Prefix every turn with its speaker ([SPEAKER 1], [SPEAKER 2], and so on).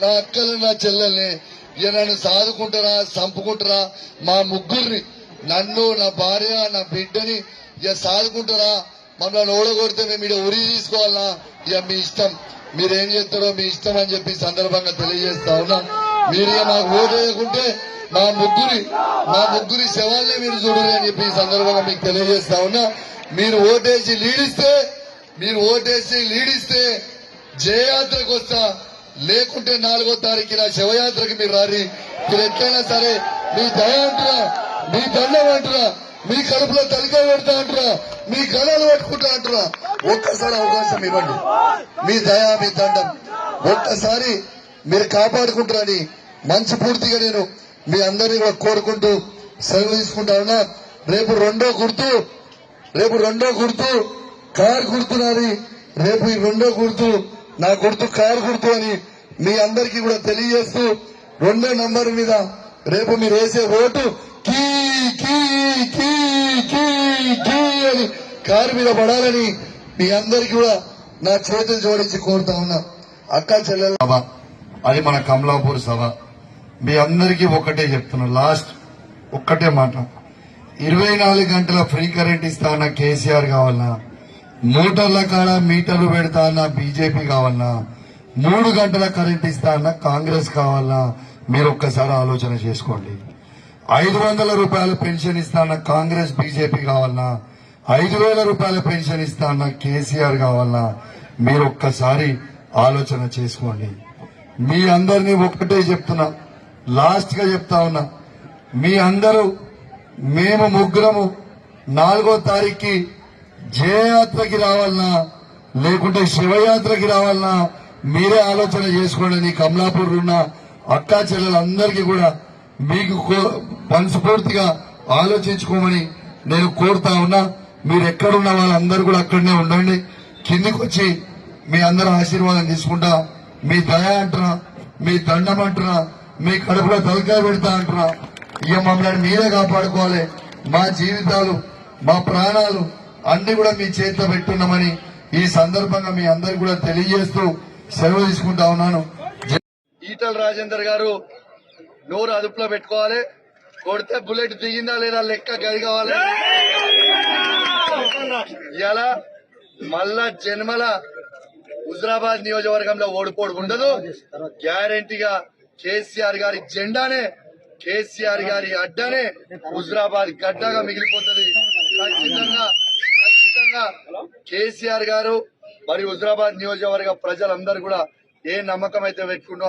[SPEAKER 1] నా అక్కలు నా చెల్లెల్ని ఇక నన్ను సాదుకుంటారా చంపుకుంటారా? మా ముగ్గురిని నన్ను నా భార్య నా బిడ్డని ఇక సాదుకుంటారా? మమ్మల్ని ఓడగొడితే మేము ఇక్కడ ఉరి తీసుకోవాలా ఇక మీ ఇష్టం. మీరేం చేస్తారో మీ ఇష్టం అని చెప్పి సందర్భంగా తెలియజేస్తా ఉన్నా. మీరు మాకు ఓటు వేయకుంటే మా ముగ్గురి మా ముగ్గురి శవాలే మీరు చూడరు అని చెప్పి ఈ సందర్భంగా మీకు తెలియజేస్తా ఉన్నా. మీరు ఓటేసి లీడిస్తే మీరు ఓటేసి లీడిస్తే జయయాత్రకు వస్తా. లేకుంటే నాలుగో తారీఖున శివయాత్రకి మీరు రారి. మీరు ఎట్లయినా సరే మీ దయ అంటురా మీ దండం అంటురా మీ కడుపులో తలికాయ పెడతా అంటురా మీ గణాలు పట్టుకుంటా అంటురా. ఒక్కసారి అవకాశం ఇవ్వండి. మీ దయ మీ దండం. ఒక్కసారి మీరు కాపాడుకుంటారని మంచి పూర్తిగా నేను మీ అందరినీ కూడా కోరుకుంటూ సెలవు తీసుకుంటా ఉన్నా. రేపు రెండో గుర్తు రేపు రెండో గుర్తు కారు గుర్తున్నది రేపు ఈ రెండో గుర్తు నా గుర్తు కారు గుర్తు అని మీ అందరికీ కూడా తెలియజేస్తూ రెండో నంబర్ మీద రేపు మీరు వేసే ఓటు కీ కీ కీ కీ కీ అని కారు మీద పడాలని మీ అందరికీ కూడా నా చేతులు జోడించి కోరుతా ఉన్నా. అక్క చెల్లెల. సభ. అది మన కమలాపూర్ సభ. మీ అందరికీ ఒకటే చెప్తున్నా. లాస్ట్ ఒక్కటే మాట. ఇరవై నాలుగు గంటల ఫ్రీ కరెంట్ ఇస్తా అన్న కేసీఆర్ కావాలన్నా మోటార్ల కాడ మీటర్లు పెడతా అన్న బీజేపీ కావాలన్నా మూడు గంటల కరెంట్ ఇస్తా అన్న కాంగ్రెస్ కావాలన్నా మీరు ఒక్కసారి ఆలోచన చేసుకోండి. ఐదు వందల రూపాయల పెన్షన్ ఇస్తా అన్న కాంగ్రెస్ బీజేపీ కావాలన్నా ఐదు వేల రూపాయల పెన్షన్ ఇస్తా అన్న కేసీఆర్ కావాలన్నా మీరు ఒక్కసారి ఆలోచన చేసుకోండి. మీ అందరినీ ఒక్కటే చెప్తున్నా లాస్ట్గా చెప్తా ఉన్నా మీ అందరూ మేము ముగ్గురము నాలుగో తారీఖుకి జయయాత్రకి రావాలన్నా లేకుంటే శివయాత్రకి రావాలన్నా మీరే ఆలోచన చేసుకోండి. కమలాపూర్ ఉన్న అక్కా చెల్లెలందరికీ కూడా మీకు కో- మనస్ఫూర్తిగా ఆలోచించుకోమని నేను కోరుతా ఉన్నా. మీరు ఎక్కడున్న వాళ్ళందరూ కూడా అక్కడనే ఉండండి. కిందికి వచ్చి మీ అందరూ ఆశీర్వాదం తీసుకుంటా. మీ దయ అంటున్నా మీ దండం అంటున్నా మీ కడుపులో తలకాయ పెడతా అంటున్నా. ఇక మమ్మల్ని మీరే కాపాడుకోవాలి. మా జీవితాలు మా ప్రాణాలు అన్ని కూడా మీ చేతిలో పెట్టున్నామని ఈ సందర్భంగా మీ అందరికి కూడా తెలియజేస్తూ సెలవు తీసుకుంటా ఉన్నాను. ఈటల రాజేందర్ గారు నోరు అదుపులో పెట్టుకోవాలి. కొడితే బుల్లెట్ దిగిందా లేదా లెక్క గది కావాలి. ఇలా మళ్ళా జన్మల హుజరాబాద్ నియోజకవర్గంలో ఓడిపోడు ఉండదు. గ్యారంటీగా కేసీఆర్ గారి జెండానే కేసీఆర్ గారి అడ్డనే హుజరాబాద్ గడ్డగా మిగిలిపోతుంది. ఖచ్చితంగా ఖచ్చితంగా కేసీఆర్ గారు మరి హుజరాబాద్ నియోజకవర్గ ప్రజలందరూ కూడా ఏ నమ్మకం అయితే పెట్టుకుంటూ